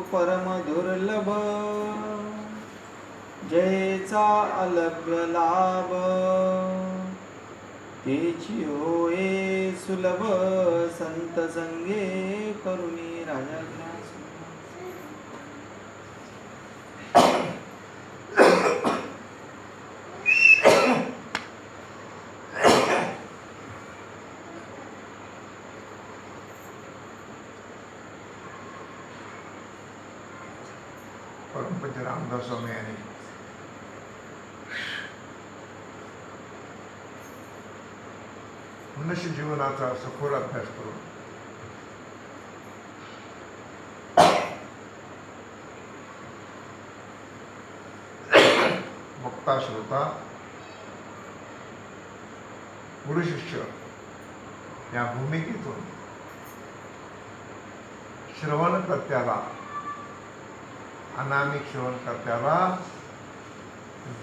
परम दुर्लभ. जयचा अलभ्य लाभ. तेची होय सुलभ संत संगे करुणी राजा स्वामी यांनी मनुष्य जीवनाचा सखोल अभ्यास करून वक्ता श्रोता गुरु शिष्य या भूमिकेतून श्रवणकर्त्याला अनामिक सेवनकर्त्याला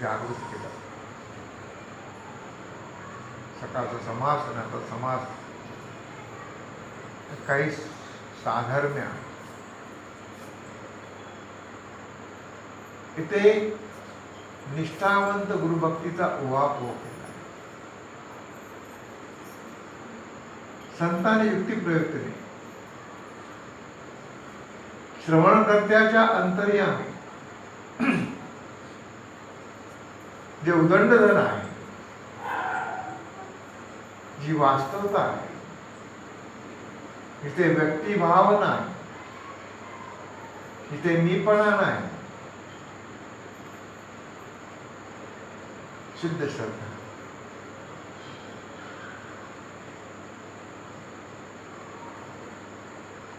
जागृत केलं. सकाळचा समास आणि आता समास. काही साधर्म्य. इथे निष्ठावंत गुरुभक्तीचा उहापोह केला. संतांनी युक्तिप्रयुक्तीने श्रवणकर्त्याच्या अंतर्यामी. जे उदंड धन आहे जी वास्तवता आहे इथे व्यक्तिभाव नाही इथे मीपणा नाही शुद्ध श्रद्धा.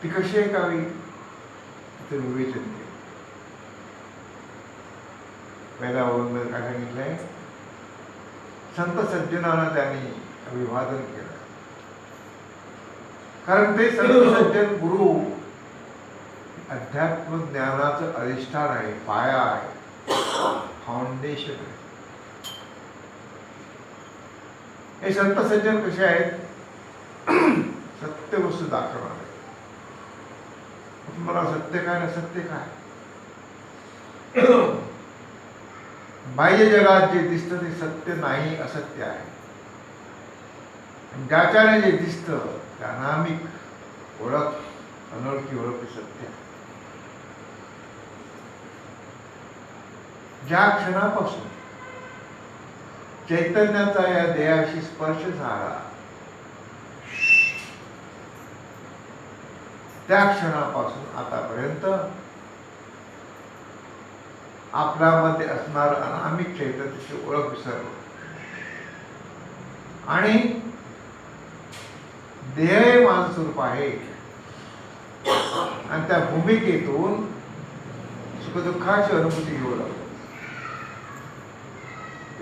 ती कशी ऐकावी कावी ते विवेचन केलं वेदावरून काय सांगितलंय? संत सज्जनाला त्यांनी अभिवादन केलं. कारण ते संत सज्जन गुरु अध्यात्म ज्ञानाचं अधिष्ठान आहे पाया आहे. फाउंडेशन आहे. हे संत सज्जन कसे आहेत? सत्य वस्तू दाखवणार. आहे तुम्हाला सत्य काय ना सत्य काय? बाह्य जगात जे दिसतं ते सत्य नाही असत्य आहे. ज्याच्याने जे दिसतं ते अनामिक ओळख अनोळखी ओळख सत्य आहे. ज्या क्षणापासून चैतन्याचा या देहाशी स्पर्श झाला त्या क्षणापासून आतापर्यंत आपल्यामध्ये असणार अनामिक चैतन्याची ओळख विसरलो. आणि देह मानस्वरूप आहे. आणि त्या भूमिकेतून सुखदुःखाची अनुभूती घेऊ लागतो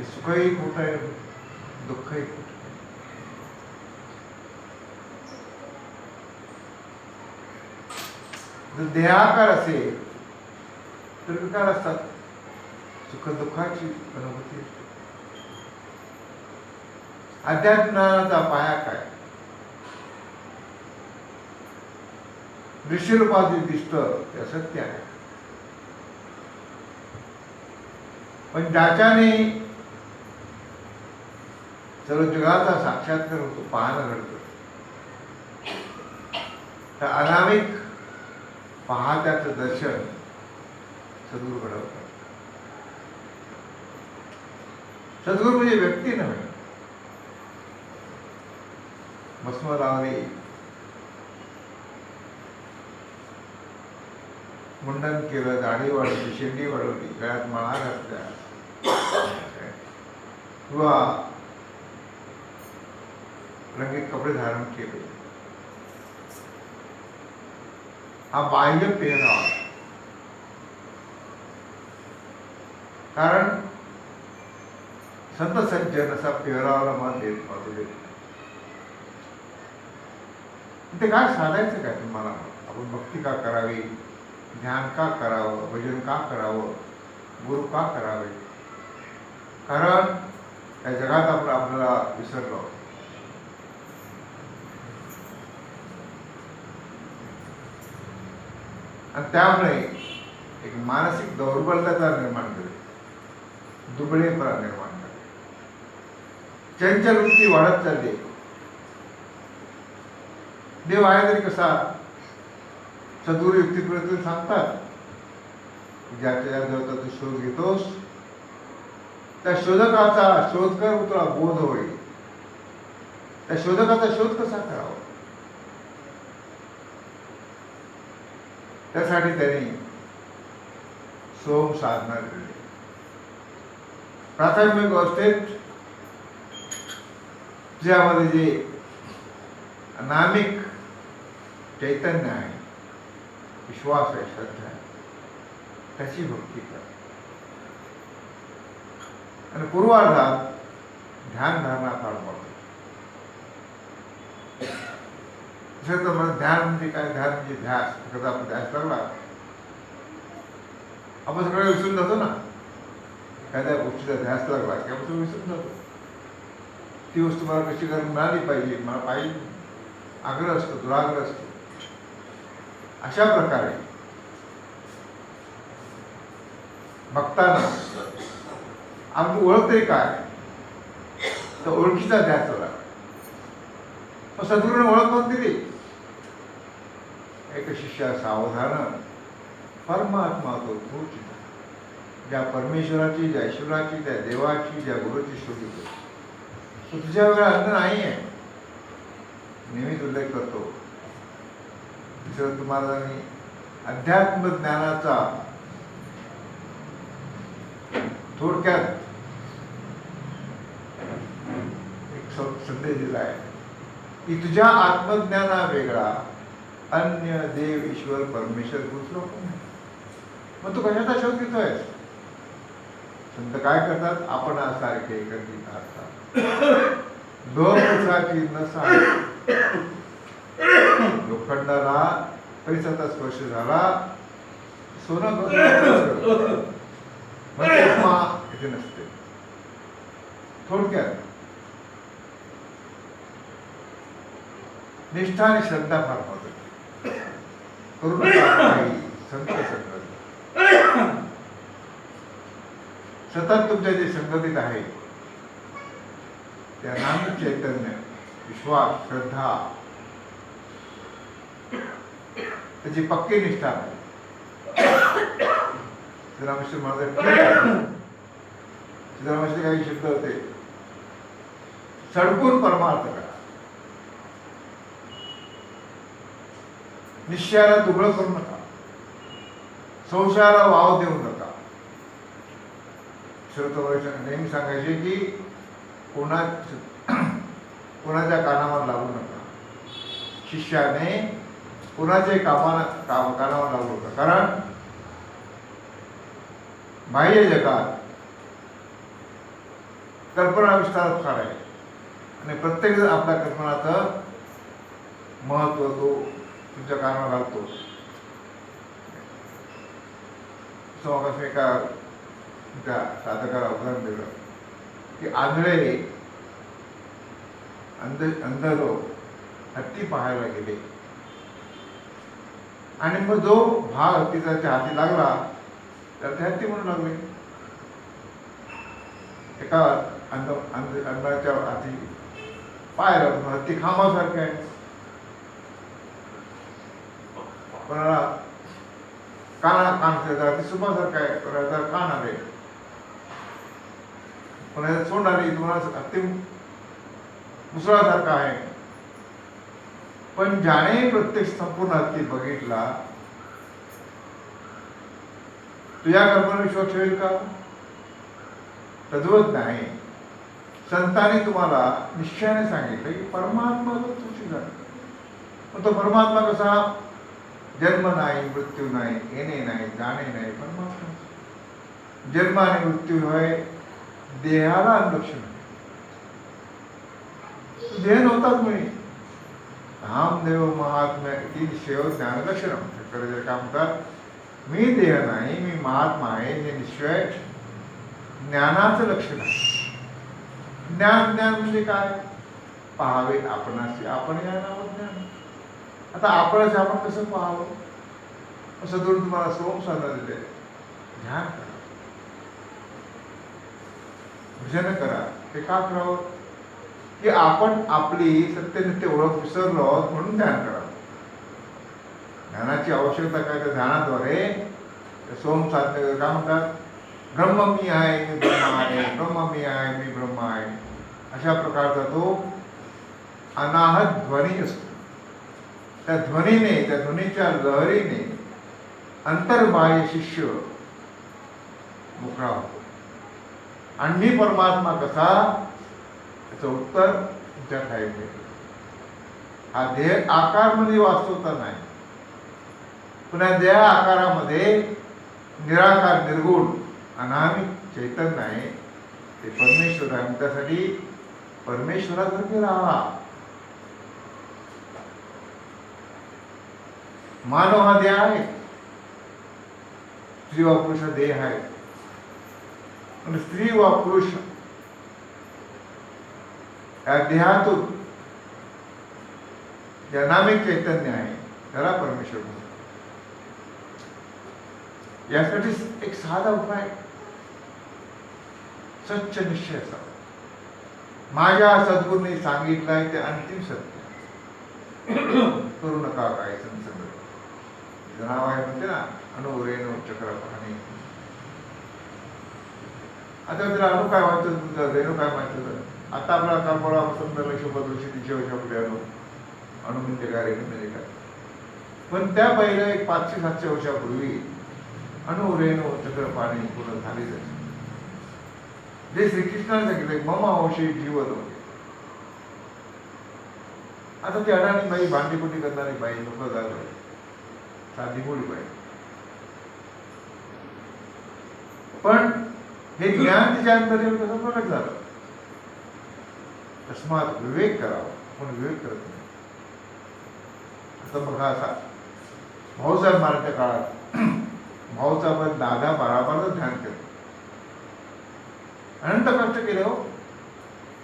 सुखही खोट आहे दुःखही खोट जर देहाकार असेल तर विकार असतात. सुखदुःखाची अनुभूती असते. अध्यात्माचा पाया काय? दृश्यरूपात दिसत ते असत्य आहे. पण ज्याच्याने सर्व जगाचा साक्षात्कार होतो पाहणं घडतं. तर अनामिक पाहत्याचं दर्शन सद्गुरू घडवतात सद्गुरू म्हणजे व्यक्ती नव्हे. भस्म लावणे मुंडन केलं दाढी वाढवली शेंडी वाढवली गळ्यात माळा घातल्या. किंवा रंगीत कपडे धारण केले. हा बाह्य पेहराव कारण संत सज्जन असा पेहरावाला मला देत पाहतो ते काय साधायचं काय तुम्हाला? आपण भक्ती का करावी? ध्यान का करावं? भजन का करावं? गुरु का करावे? कारण या जगात आपण आपल्याला विसरलो. आणि त्यामुळे एक मानसिक दौर्बल्यता निर्माण करेल दुबळेपणा निर्माण करेल चंचल वृत्ती वाढत चालली. देव आहे तरी कसा? सदूर युक्तीप्रती सांगतात ज्याच्या देवता तू शोध घेतोस त्या शोधकाचा शोध कर तुला बोध होईल. त्या शोधकाचा शोध कसा करावा? त्यासाठी त्यांनी सोम साधना केली. प्राथमिक अवस्थेत ज्यामध्ये जे अनामिक चैतन्य आहे विश्वास आहे श्रद्धा आहे त्याची भक्ती कर. आणि पूर्वार्धात ध्यान धारणा फार पडतो जसं तर मला ध्यान म्हणजे काय? ध्यान म्हणजे ध्यास. कधी आपण ध्यास लागला आपण सगळं विसरून जातो ना. एखाद्या गोष्टीचा ध्यास लागला की आपण सगळं विसरून जातो. ती वस्तू मला कशी करून मिळाली पाहिजे? मला पाहिजे. आग्रह असतो दुराग्रह असतो. अशा प्रकारे बघताना आमची ओळखते काय? तर ओळखीचा ध्यास लागला मग सद्गुरूने ओळख करून दिली एक शिष्य सावधान परमात्मा तो तूच ज्या परमेश्वराची ज्या ईश्वराची त्या देवाची ज्या गुरुची शोधितो तो तुझ्या वेळा अंत नाही आहे नेहमीच उल्लेख करतो। दुसरं तुम्हाला मी अध्यात्म ज्ञानाचा थोडक्यात एक संदेश दिला आहे की तुझ्या आत्मज्ञाना वेगळा अन्य देव ईश्वर परमेश्वर दुसरं कोण नाही मग तू कशाचा शोध घेतोय संत काय करतात? आपण सारखे एकत्रित असतात लोकसाची नसा लोखंडाला परिसराचा स्पर्श झाला. सोनं म्हणजे नसते. थोडक्यात. निष्ठा आणि श्रद्धा फार करू नका संत संगत सतत तुमच्या जे संगतीत आहे त्या नाम चैतन्य विश्वास श्रद्धा त्याची पक्की निष्ठा. आहे श्रीरामकृष्ण महाराज श्रीरामकृष्ण काही शब्द होते. सडकून परमार्थ करा. निश्चयाला दुबळं करू नका. संशयाला वाव देऊ नका. श्रोतवर्षाने नेहमी सांगायचे की कोणा कोणाच्या कानावर लागू नका. शिष्याने कोणाच्याही कामाला काम कानावर लागू नका. कारण बाह्य जगात कल्पना विस्तार फार आहे. आणि प्रत्येक आपल्या कल्पनाचं महत्त्व तो तुमच्या कानावर घालतो समावेश एका त्या साधकाला उदाहरण दिलं. की आंधळे अंध अंध लोक हत्ती पाहायला गेले. आणि मग जो भाग हत्तीचा त्या हाती लागला तर ते हत्ती म्हणू लागले. एका अंध अंध अंधाच्या हाती पाय लागतो हत्ती खांबासारखे आहे. काना कान त्याचा ते सुपासारखं आहे कान आले कोणाला सोंड आली तुम्हाला अति मुसळासारखा आहे. पण ज्याने प्रत्येक संपूर्ण हत्ती बघितला तुझ्या कल्पना विश्वास ठेवेल का? तद्वत नाही. संतांनी तुम्हाला निश्चयाने सांगितलं की परमात्मा जो तुझी पण तो परमात्मा कसा? जन्म नाही मृत्यू नाही येणे नाही जाणे नाही परमात्मा जन्म आणि मृत्यू होय देहाला अनुलक्षण देह नव्हताच म्हणे रामदेव महात्मा तीन शेव ज्ञानलक्षणम शंकराचार्य काय म्हणतात? मी देह नाही मी महात्मा आहे हे निश्चय ज्ञानाचं लक्षण आहे. ज्ञान ज्ञान म्हणजे काय? पाहावे आपणाशी आपण या नावात ज्ञान. आता आपणाशी आपण कसं पाहावं? असं करून तुम्हाला सोम साधना दिले ध्यान करा. भजन करा. ते का करावं? की आपण आपली सत्यनित्य ओळख विसरलो म्हणून ध्यान करावं ध्यानाची आवश्यकता काय तर ध्यानाद्वारे सोम साधने काय म्हणतात? ब्रह्म मी आहे मी ब्रह्म आहे ब्रह्म मी आहे मी ब्रह्म आहे. अशा प्रकारचा तो अनाहत ध्वनी असतो. त्या ध्वनीने त्या ध्वनीच्या लहरीने अंतर्बाह्य शिष्य मोकळा होतो. आणि मी परमात्मा कसा? याचं उत्तर तुमच्या ठाई हा देह आकारमध्ये वास्तवता नाही. पुन्हा देह आकारामध्ये निराकार निर्गुण अनामिक चैतन्य आहे. ते परमेश्वर आहे. त्यासाठी परमेश्वरासारखे राहा. मानव हा देह आहे? स्त्री वा पुरुष हा देह आहे. आणि स्त्री व पुरुष या देहातून जे अनामिक चैतन्य आहे. त्याला परमेश्वर यासाठी एक साधा उपाय. स्वच्छ निश्चय असावा माझ्या सद्गुरूंनी सांगितलंय ते अंतिम सत्य. करू नका काय संसर्ग. तिचं नाव आहे म्हणते ना अणुरेणू चक्र पाहणे आता तिला अणु काय वाटतं तुझं रेणू काय वाटतं आता आपल्याला कल्पना समजा लक्ष बदलशी तिच्या वर्षा पुढे अणु अणु म्हणजे काय रेणू म्हणजे काय पण त्या पहिल्या एक पाचशे सातशे वर्षापूर्वी अणु रेणू चक्र पाणी पूर्ण झालेच आहे जे श्रीकृष्णाने सांगितले मम अवशे जीवन होते आता ते अडाणी बाई भांडीपुटी करणारी बाई नको झालं साधी मुली पाहिजे पण हे ज्ञान तिच्या अंतर्गत कसं प्रकट झालं? तस्मात विवेक करावा. पण विवेक करत नाही? आता बघा असा. भाऊसाहेब महाराजच्या काळात भाऊचा पण दादा बाराबारच ध्यान करतो अनंत कष्ट केले हो.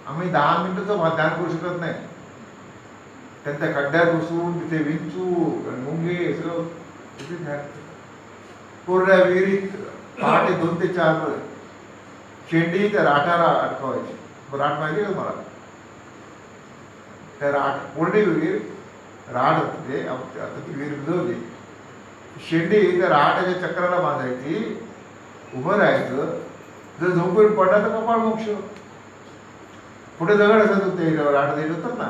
आम्ही दहा मिनिटाचं ध्यान करू शकत नाही. त्यांच्या खड्ड्यात बसून तिथे विंचू मुंगे सगळं कोरड्या विहिरीत पहाटे दोन ते चार पर्यंत शेंडी त्या राठाला अडकवायची. राठ माहिती का मला त्या राठ कोरडी विहीर राड होती ते आता ती विहीर बुजवली शेंडी त्या राहाटाच्या चक्राला बांधायची उभं राहायचं. जर झोपून पडला तर कपाळ मोक्ष. पुढे दगड असत होते राठ देत होतात ना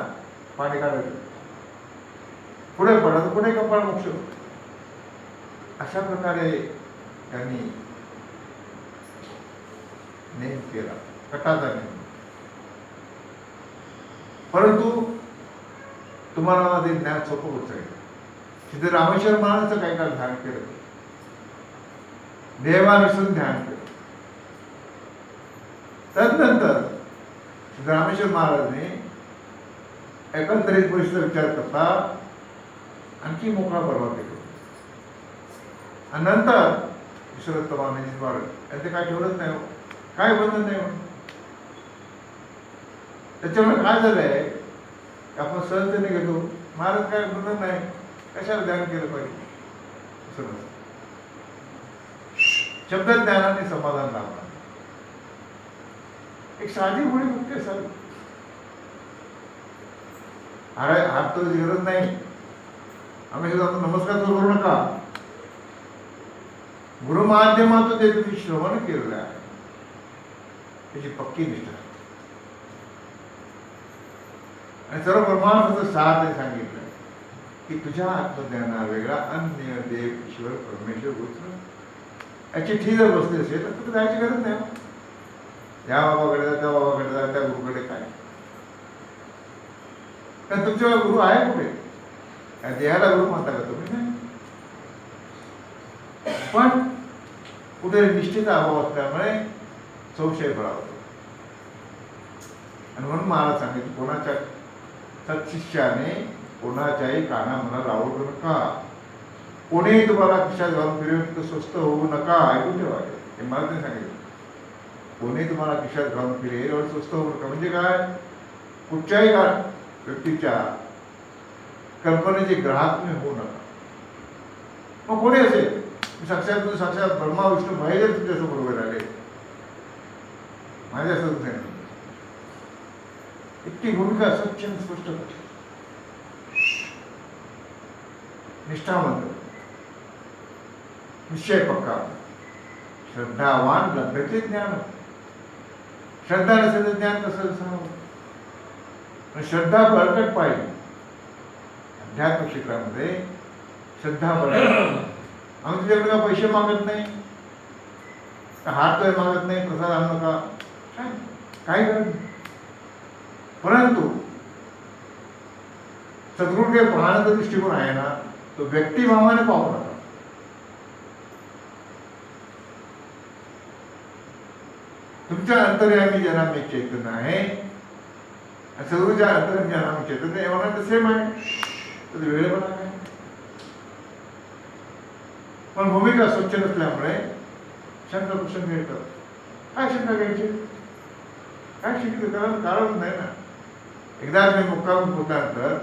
पाणी काढायचं पुढे पडला तर पुढे कपाळ मोक्ष. अशा प्रकारे त्यांनी नेम केला कटाचा नेम. परंतु तुम्हाला ते ज्ञान सोपं होत आहे तिथे रामेश्वर महाराजांचं काही काळ ध्यान केलं. देवानुसून ध्यान केलं. तदनंतर रामेश्वर महाराजने एकंदरीत गोष्टीचा विचार करता आणखी मोकळा परवा केला. आणि नंतर विश्वदत्तमानजी आणि ते काय ठेवलंच नाही हो. काय बंधन नाही म्हणून. त्याच्यामुळे काय झालंय आपण सहजतेने घेतो महाराज काय बंधन नाही. कशाला ध्यान केलं पाहिजे? शब्द ज्ञानाने समाधान लावणार एक साधी मुळी मुक्ती सर अरे हात तर गरज नाही. आम्ही नमस्कार करू नका. गुरुमाध्यमातून त्याचं जे श्रवण केलेलं आहे त्याची पक्की निष्ठा आणि सर्व परमार्थाचं साथ सांगितलं की तुझ्या आत्मज्ञाना वेगळा अन्य देव ईश्वर परमेश्वर गोत्र याची ठीक जर बसली असेल तर तुला जायची गरज नाही त्या बाबाकडे जा त्या बाबाकडे जा त्या गुरुकडे काय कारण तुमच्या गुरु आहे कुठे या देहाला गुरु म्हणता का तुम्ही नाही पण कुठे निश्चित अभाव असल्यामुळे संशय बळावतो आणि म्हणून महाराज सांगितलं कोणाच्या सत्शिष्याने कोणाच्याही काना मनाला आवडू नका. कोणीही तुम्हाला खिशात घालून फिरवून तर स्वस्त होऊ नका ऐकून ठेवा. हे मला ते सांगितलं. कोणी तुम्हाला खिशात घालून फिरेल एवढं स्वस्त होऊ नका. म्हणजे काय? कुठच्याही का व्यक्तीच्या कल्पनेचे ग्राहक होऊ नका. मग कोणी असेल? साक्षात तू साक्षात ब्रह्मा विष्णू भाई जर उभे राहिले. माझ्या असं नाही इतकी भूमिका स्वच्छ आणि स्पष्ट निष्ठावंत. निश्चय पक्का. श्रद्धावान लभ्यते ज्ञान. श्रद्धा नसेल तर ज्ञान कसं सांग? श्रद्धा बळकट पाहिजे. अध्यात्म क्षेत्रामध्ये श्रद्धा बळकट. आम्ही तुझ्याकडे का पैसे मागत नाही? हात तर मागत नाही? प्रसाद आणू नका. काय? काय करत? परंतु सद्गुरूकडे पाहण्याचा दृष्टिकोन आहे ना तो व्यक्तिभावाने पाहू नका. तुमच्या अंतर्यामी जनामी चैतन्य आहे. सद्गुरूच्या अंतर्यामी जनामी चैतन्य एवढा सेम आहे. तर वेळ पण आहे पण भूमिका स्वच्छ नसल्यामुळे शंका प्रसंग येतात काय शंका घ्यायची? काय शिकले? कारण कारण नाही ना. एकदा मी मुक्काम होतानंतर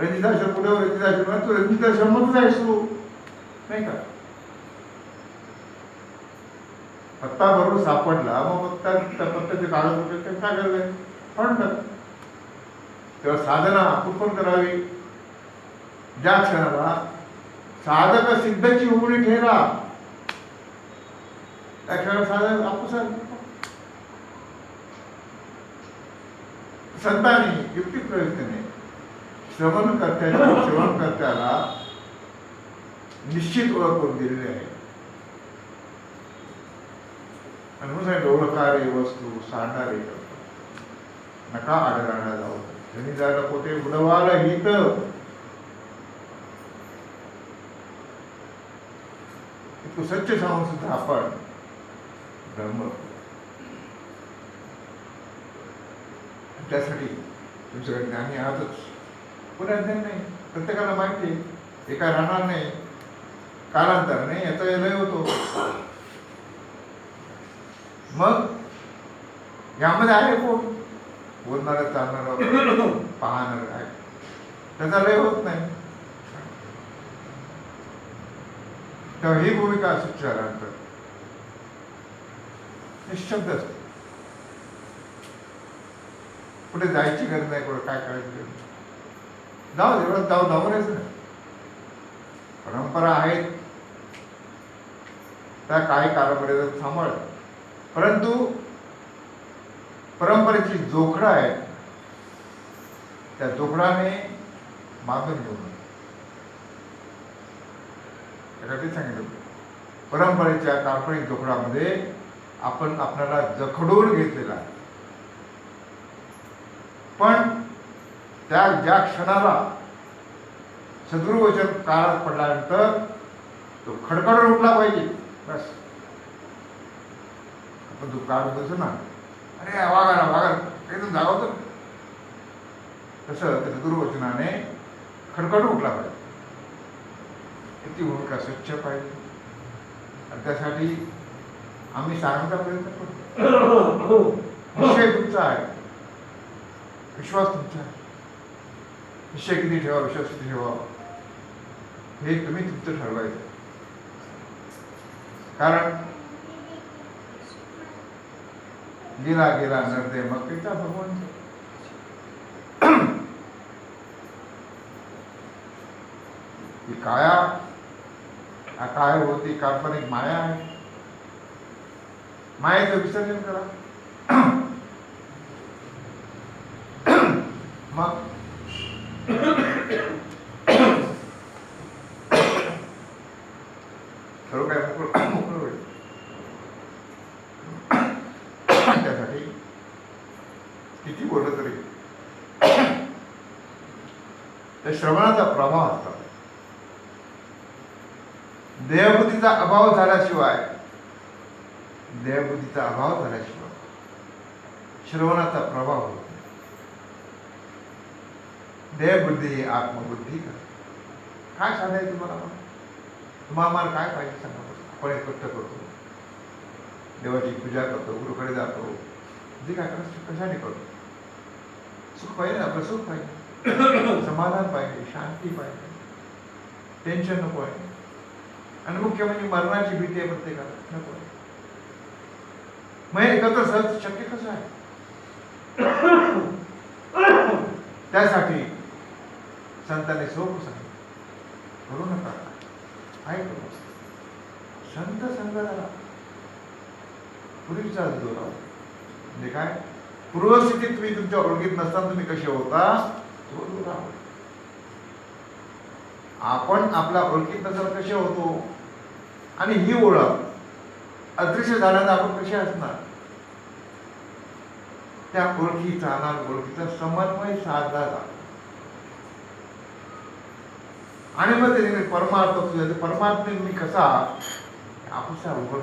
रंजिताश्रम पुढे रंजिताश्रम तू रंजिताश्रमच आहेस तू नाही का? पत्ता बरोबर सापडला मग पत्ता त्या पत्त्याचे कागदपत्र ते काय करले पडतात तेव्हा साधना कुठून करावी ज्या क्षणाला साधक सिद्धची उघडी ठेला त्या क्षणाला साधक आपूस संतांनी युक्ती प्रयत्नाने श्रवण कर्त्याला श्रवण करत्याला निश्चित ओळख करून दिलेली आहे. आणि म्हणून साहेब ओळखारे वस्तू सांडणारे नका आढळायला जाऊ. त्यांनी जायला कोठे बुडवाला हित. तू सच्च सांगून सुद्धा आपण ब्रह्म. त्यासाठी तुमच्याकडे ज्ञानी आहातच पुन्हा ज्ञान नाही. प्रत्येकाला माहिती आहे. हे राहणार नाही. कालांतर नाही. याचा लय होतो. मग यामध्ये आहे कोण? बोलणार चालणार पाहणार आहे त्याचा लय होत नाही. तेव्हा ही भूमिका स्वच्छ झाल्यानंतर निशब्द असते. कुठे जायची गरज नाही कुठे काय करायची जाऊ एवढं जाऊ जाऊ नाही ना परंपरा आहेत. त्या काही कालापर्यंत सांभाळ. परंतु परंपरेची जोखडा आहे त्या जोखडाने मागून घेऊ नये त्यासाठी सांगितलं. परंपरेच्या काल्पनिक जोखडामध्ये आपण आपल्याला जखडून घेतलेला आहे. पण त्या ज्या क्षणाला सद्गुरु काळात पडल्यानंतर तो खडखडून उठला पाहिजे. बस. आपण तो काळ होतो ना. अरे वागा ना वागा एकदम जागवतो तसं त्या सद्गुरुवचनाने खडखडून उठला पाहिजे. किती भूमिका स्वच्छ पाहिजे. आणि त्यासाठी आम्ही सारंगा प्रयत्न करतो विषय तुमचा आहे. विश्वास तुमचा आहे. विषय किती ठेवा विश्वास किती ठेवा. हे तुम्ही तुमचं ठरवायचं. कारण गेला गेला नरदे मग पिता भगवान. काया काय होती काल्पनिक माया आहे. मायेचं विसर्जन करा. मग सर्व काय मोकळं मोकळं होईल. त्यासाठी किती बोललं तरी. त्या श्रवणाचा प्रभाव असतात देहबुद्धीचा अभाव झाल्याशिवाय देहबुद्धीचा अभाव झाल्याशिवाय श्रवणाचा प्रभाव होत नाही. देहबुद्धी आत्मबुद्धी का काय सांगायचं तुम्हाला तुम्हाला मला काय पाहिजे सांगा आपण एक कष्ट करतो. देवाची पूजा करतो गुरुकडे जातो. जे काय करतो कशाने करतो? सुख पाहिजे आपलं सुख पाहिजे. समाधान पाहिजे शांती पाहिजे. टेन्शन नको आहे. आणि मुख्य म्हणजे मरणाची भीती आहे प्रत्येकाला. नको. मग एकत्र सहज शक्य कसं आहे? त्यासाठी संतांनी सोप सांगितलं. करू नका. काय संत संग झाला पूर्वीचा जोरा म्हणजे काय? पूर्वस्थितीत तुम्ही तुमच्या ओळखीत नसताना तुम्ही कसे होता? तो दूर आपण आपल्या ओळखीत नसताना कसे होतो? आणि ही ओळख. अदृश्य झाल्यानं आपण कसे असणार? त्या ओळखीचा आणि ओळखीचा समन्वय साधला जातो आणि मग ते परमार्थ तुझ्या परमात्मे मी कसा आपुसा उघड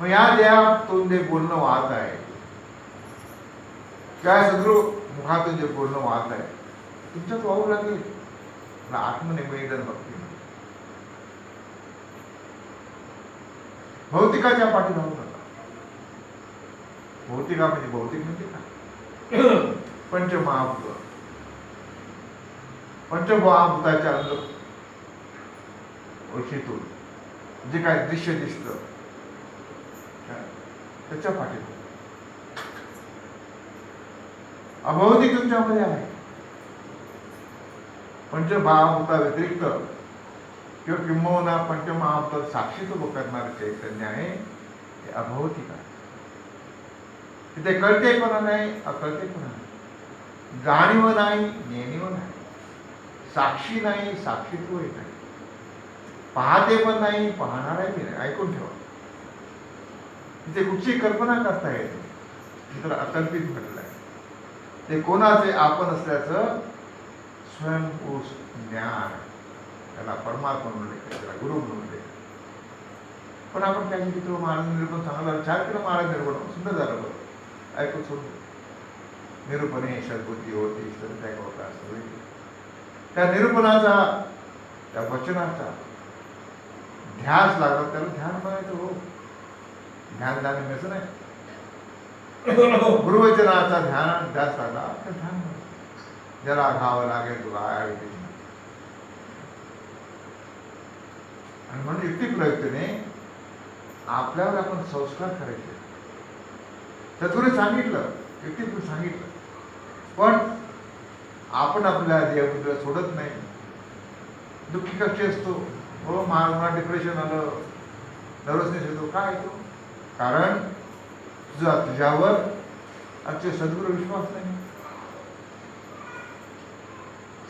मग या द्या तोंडे बोलणं वाहत आहे काय सदृ मुखातून जे बोलणं वाहत आहे तुमच्यात वाहू लागेल. आपलं बघ भक्ती भौतिकाच्या पाठी जाऊ नका भौतिका म्हणजे भौतिक म्हणजे काय? पंचमहाभूत. पंचमहाभूताच्या अंग ओळखीतून जे काय दृश्य दिसतं? त्याच्या पाठी अभौतिक तुमच्यामध्ये आहे. पंचमहाभूता व्यतिरिक्त किंवा किंबहुना पंचमहाभूत साक्षीत्व करणारे चैतन्य आहे ते अभौतिक आहे तिथे कळतेपणा नाही अकळतेपणा नाही. जाणीव नाही नेणीव नाही. साक्षी नाही साक्षीत्वही नाही. पाहते पण नाही पाहणाराही नाही. ऐकून ठेवा. तिथे कुठची कल्पना करता येते तिथं अकल्पित म्हटलं आहे. ते कोणाचे आपण असल्याचं स्वयंपुरुष ज्ञान. त्याला परमात्मा म्हणून लेखा त्याला गुरु म्हणून लेखा पण आपण काय किती महाराज निरूपण चांगला विचार केला महाराज निरूपण सुंदर झालं बरं. ऐकून सोडून निरूपणे सद्बुद्धी होती ईश्वर काय होता असं त्या निरूपणाचा त्या वचनाचा ध्यास लागला त्याला ध्यान म्हणायचं हो. ध्यान ध्यान मिळायचं नाही. गुरुवचनाचा ध्यान ध्यास लागला तर ध्यान ज्याला घावं लागेल तुला आहे ते. आणि म्हणून युक्ती प्रयुक्तीने आपल्यावर आपण संस्कार करायचे. चतुरे सांगितलं युक्तीतून सांगितलं. पण आपण आपल्या देवबुद्धीला सोडत नाही. दुःखी कक्षी असतो. हो मला डिप्रेशन आलं. नर्वसनेस येतो. काय येतो? कारण तुझा तुझ्यावर आजचे सद्गुरू विश्वास नाही.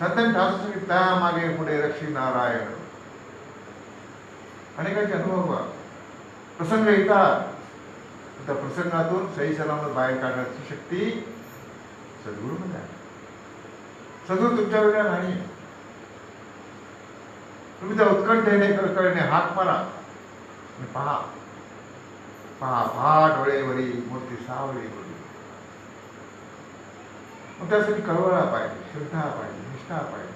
संतांनी ठासून की त्या मागे पुढे रक्षी नारायण अनेकांचे अनुभव प्रसंग येतात. त्या प्रसंगातून सही सलामत बाहेर काढण्याची शक्ती सद्गुरूमध्ये आहे. सद्गुरू तुमच्या वेगळ्या नाही. तुम्ही त्या उत्कंठेने कळकळीने हात मारा. आणि पहा. पहा पहा डोळेवरी मूर्ती सावळी होती मग त्यासाठी कळवळा पाहिजे श्रद्धा पाहिजे निष्ठा पाहिजे.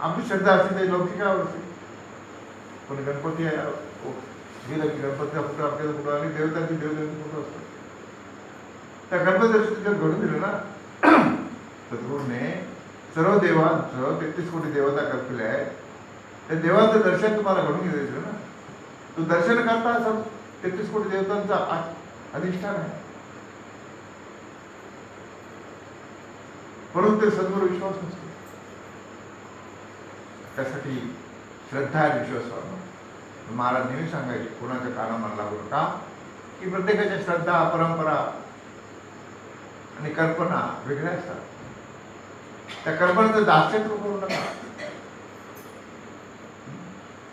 आपली श्रद्धा असते ते लौकिकावर असते पण गणपती गेलं हो. की गणपतीचा फोटो आपल्याला फोटो आणि देवतांची देवतांचे फोटो असतात. त्या गणपती दर्शन तिच्यात घडून दिलं ना. सद्गुरूने सर्व देवांचं तेहतीस कोटी देवता कल्पल्या आहेत. त्या देवाचं दर्शन तुम्हाला घडून घ्यायचं ना. तू दर्शन करता असं तेहतीस कोटी देवतांचा अधिष्ठान आहे. म्हणून ते सद्गुरू विश्वास नसतो. त्यासाठी श्रद्धा आहे विश्वासावर. महाराज नेहमी सांगायचे कोणाच्या कानाला लागू का की प्रत्येकाच्या श्रद्धा परंपरा आणि कल्पना वेगळ्या असतात. त्या कल्पनेचं दास्यत्व करू नका.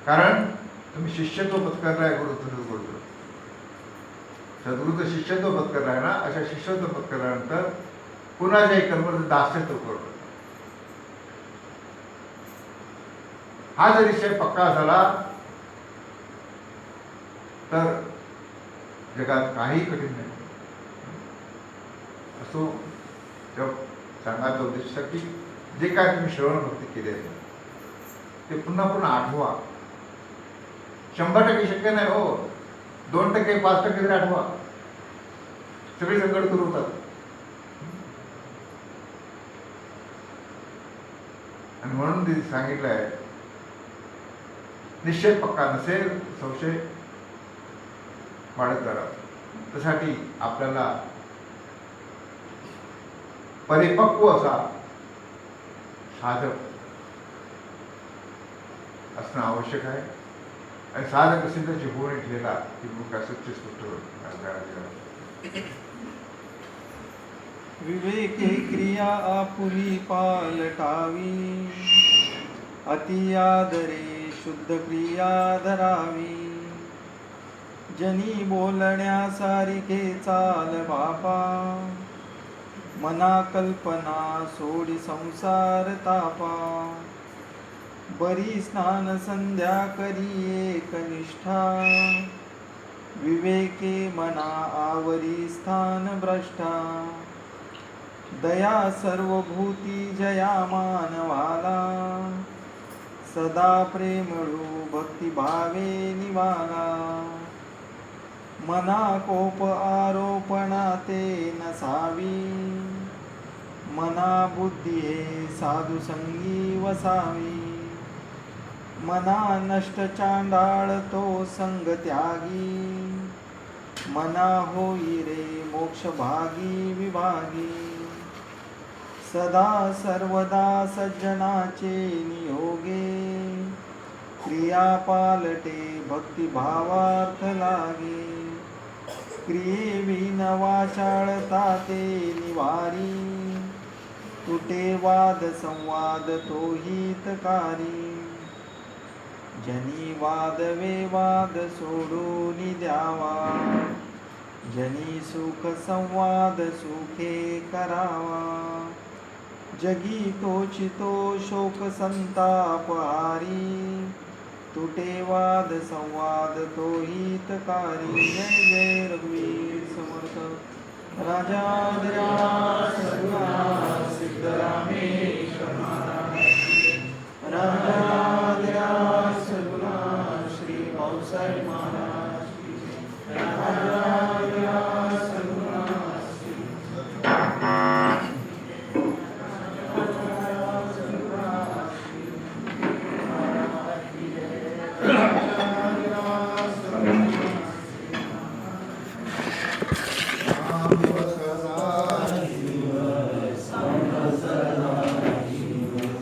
कारण तुम्ही शिष्यत्व पत्करलाय गुरु गुरु सद्गुरूचं शिष्यत्व पत्करलाय ना अशा शिष्यत्व पत्करल्यानंतर कुणाच्याही कल्पनेचं दास्यत्व करू नका हा जर विषय पक्का झाला तर जगात काही कठीण नाही. असो जग सांगायचं उद्देश की जे काय तुम्ही श्रवण भक्ती केले ते पुन्हा पुन्हा आठवा. शंभर टक्के शक्य नाही हो. दोन टक्के पाच टक्के तरी आठवा. सगळे संकट दूर होतात. आणि म्हणून सांगितलं आहे निश्चय पक्का नसेल संशय वाढत जाणार. त्यासाठी आपल्याला परिपक्व असा साधक असणं आवश्यक आहे. आणि साधक असेल तर जिभून ठेवला की मग काय स्वच्छ स्पष्ट विवेक क्रिया आपुली पालटावी. अति आदरे शुद्ध क्रिया धरावी. जनी बोलण्यासारखे चाल बापा मना कल्पना सोडी संसार तापा बरी स्नान संध्या करी एकनिष्ठा विवेके मना आवरी स्थान भ्रष्टा. दया सर्वभूती जया मानवाला. सदा प्रेमळू भक्तिभावे निवाला मना कोप आरोपणा ते नसावी मना बुद्धी हे साधू संगी वसावी. मना नष्ट चांडाळ तो संग त्यागी. मना होई रे मोक्ष भागी विभागी. सदा सर्वदा सज्जनाचे नियोगे. क्रिया पालटे भक्तिभावार्थ लागे. क्रिये वाचाळता ते निवारी. तुटे वाद संवाद तो हितकारी. जनी वाद विवाद सोडून द्यावा. जनी सुख संवाद सुखे करावा. जगी तोचितो शोक संतापहारी तुटे वाद संवाद तो हितकारी। जय जय रघुवीर समर्थ। राजा सिद्धरामे राजा